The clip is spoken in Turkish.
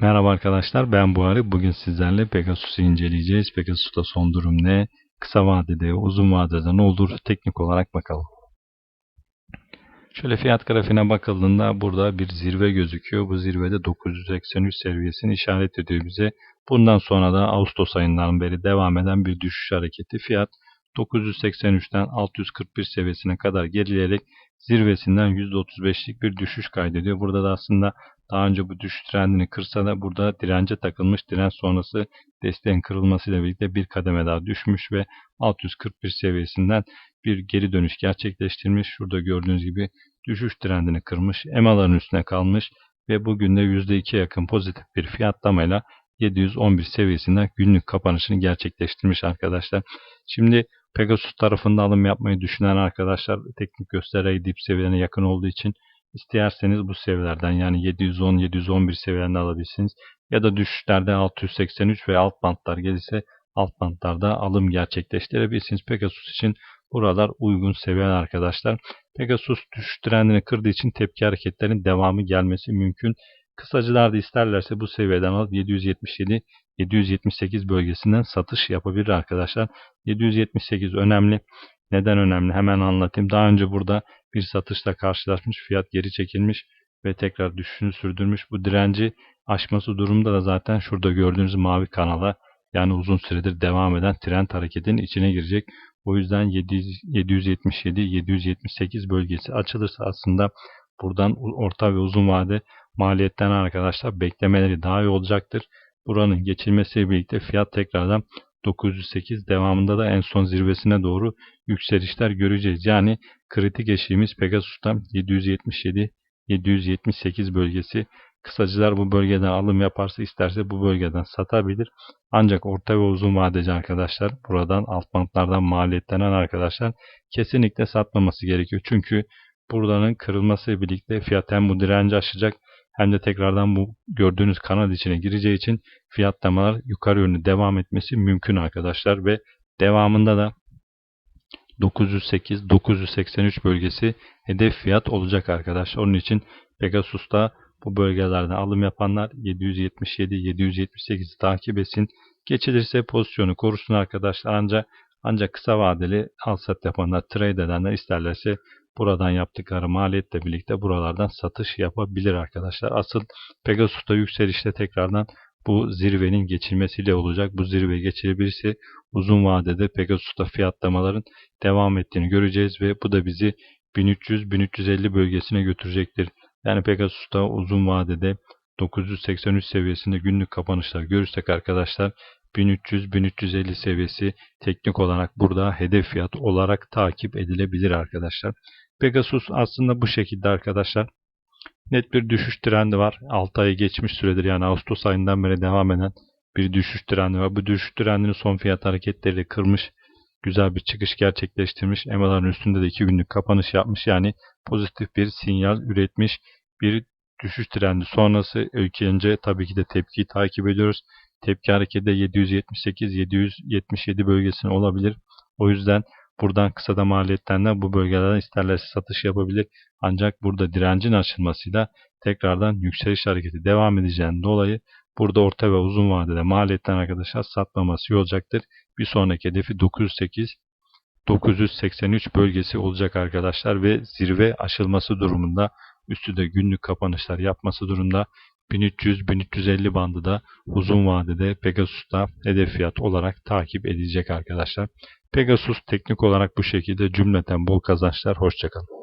Merhaba arkadaşlar ben Buhari. Bugün sizlerle Pegasus'u inceleyeceğiz. Pegasus'ta son durum ne? Kısa vadede, uzun vadede ne olur? Teknik olarak bakalım. Şöyle fiyat grafiğine bakıldığında burada bir zirve gözüküyor. Bu zirvede 983 seviyesini işaret ediyor bize. Bundan sonra da Ağustos ayından beri devam eden bir düşüş hareketi. Fiyat 983'ten 641 seviyesine kadar gerileyerek zirvesinden %35'lik bir düşüş kaydediyor. Burada da aslında daha önce bu düşüş trendini kırsa da burada dirence takılmış. Direnç sonrası desteğin kırılmasıyla birlikte bir kademe daha düşmüş ve 641 seviyesinden bir geri dönüş gerçekleştirmiş. Şurada gördüğünüz gibi düşüş trendini kırmış. EMA'ların üstüne kalmış ve bugün de %2'ye yakın pozitif bir fiyatlamayla 711 seviyesinden günlük kapanışını gerçekleştirmiş arkadaşlar. Şimdi Pegasus tarafında alım yapmayı düşünen arkadaşlar teknik gösterge dip seviyelerine yakın olduğu için isterseniz bu seviyelerden yani 710-711 seviyelerinde alabilirsiniz. Ya da düşüşlerde 683 ve alt bantlar gelirse alt bantlarda alım gerçekleştirebilirsiniz. Pegasus için buralar uygun seviyeler arkadaşlar. Pegasus düşüş trendini kırdığı için tepki hareketlerinin devamı gelmesi mümkün. Kısacılar da isterlerse bu seviyeden alıp 777 778 bölgesinden satış yapabilir arkadaşlar. 778 önemli. Neden önemli? Hemen anlatayım. Daha önce burada bir satışla karşılaşmış. Fiyat geri çekilmiş ve tekrar düşüşünü sürdürmüş. Bu direnci aşması durumda da zaten şurada gördüğünüz mavi kanala yani uzun süredir devam eden trend hareketinin içine girecek. O yüzden 777-778 bölgesi açılırsa aslında buradan orta ve uzun vade maliyetten arkadaşlar beklemeleri daha iyi olacaktır. Buranın geçilmesiyle birlikte fiyat tekrardan 908 devamında da en son zirvesine doğru yükselişler göreceğiz. Yani kritik eşiğimiz Pegasus'tan 777 778 bölgesi. Kısacılar bu bölgeden alım yaparsa isterse bu bölgeden satabilir. Ancak orta ve uzun vadeci arkadaşlar buradan alt bantlardan maliyetlenen arkadaşlar kesinlikle satmaması gerekiyor. Çünkü buradanın kırılması birlikte fiyat hem bu direnci aşacak hem de tekrardan bu gördüğünüz kanal içine gireceği için fiyatlamalar yukarı yönlü devam etmesi mümkün arkadaşlar ve devamında da 908-983 bölgesi hedef fiyat olacak arkadaşlar. Onun için Pegasus'ta bu bölgelerden alım yapanlar 777-778'i takip etsin. Geçilirse pozisyonu korusun arkadaşlar. Ancak ancak kısa vadeli al sat yapanlar, trade edenler isterlerse buradan yaptıkları maliyetle birlikte buralardan satış yapabilir arkadaşlar. Asıl Pegasus'ta yükselişte tekrardan bu zirvenin geçilmesiyle olacak. Bu zirve geçilebilirse uzun vadede Pegasus'ta fiyatlamaların devam ettiğini göreceğiz ve bu da bizi 1300-1350 bölgesine götürecektir. Yani Pegasus'ta uzun vadede 983 seviyesinde günlük kapanışlar görürsek arkadaşlar 1300-1350 seviyesi teknik olarak burada hedef fiyat olarak takip edilebilir arkadaşlar. Pegasus aslında bu şekilde arkadaşlar. Net bir düşüş trendi var. 6 ayı geçmiş süredir yani Ağustos ayından beri devam eden bir düşüş trendi var. Bu düşüş trendini son fiyat hareketleriyle kırmış. Güzel bir çıkış gerçekleştirmiş. EMA'ların üstünde de 2 günlük kapanış yapmış. Yani pozitif bir sinyal üretmiş bir düşüş trendi sonrası önce tabii ki de tepkiyi takip ediyoruz. Tepki hareketi 778-777 bölgesine olabilir. O yüzden buradan kısada maliyetten bu bölgelerden isterlerse satış yapabilir. Ancak burada direncin açılmasıyla tekrardan yükseliş hareketi devam edeceğinden dolayı burada orta ve uzun vadede maliyetten arkadaşlar satmaması iyi olacaktır. Bir sonraki hedefi 908 983 bölgesi olacak arkadaşlar ve zirve aşılması durumunda üstü de günlük kapanışlar yapması durumda 1300-1350 bandı da uzun vadede Pegasus'ta hedef fiyat olarak takip edilecek arkadaşlar. Pegasus teknik olarak bu şekilde cümleten bol kazançlar. Hoşçakalın.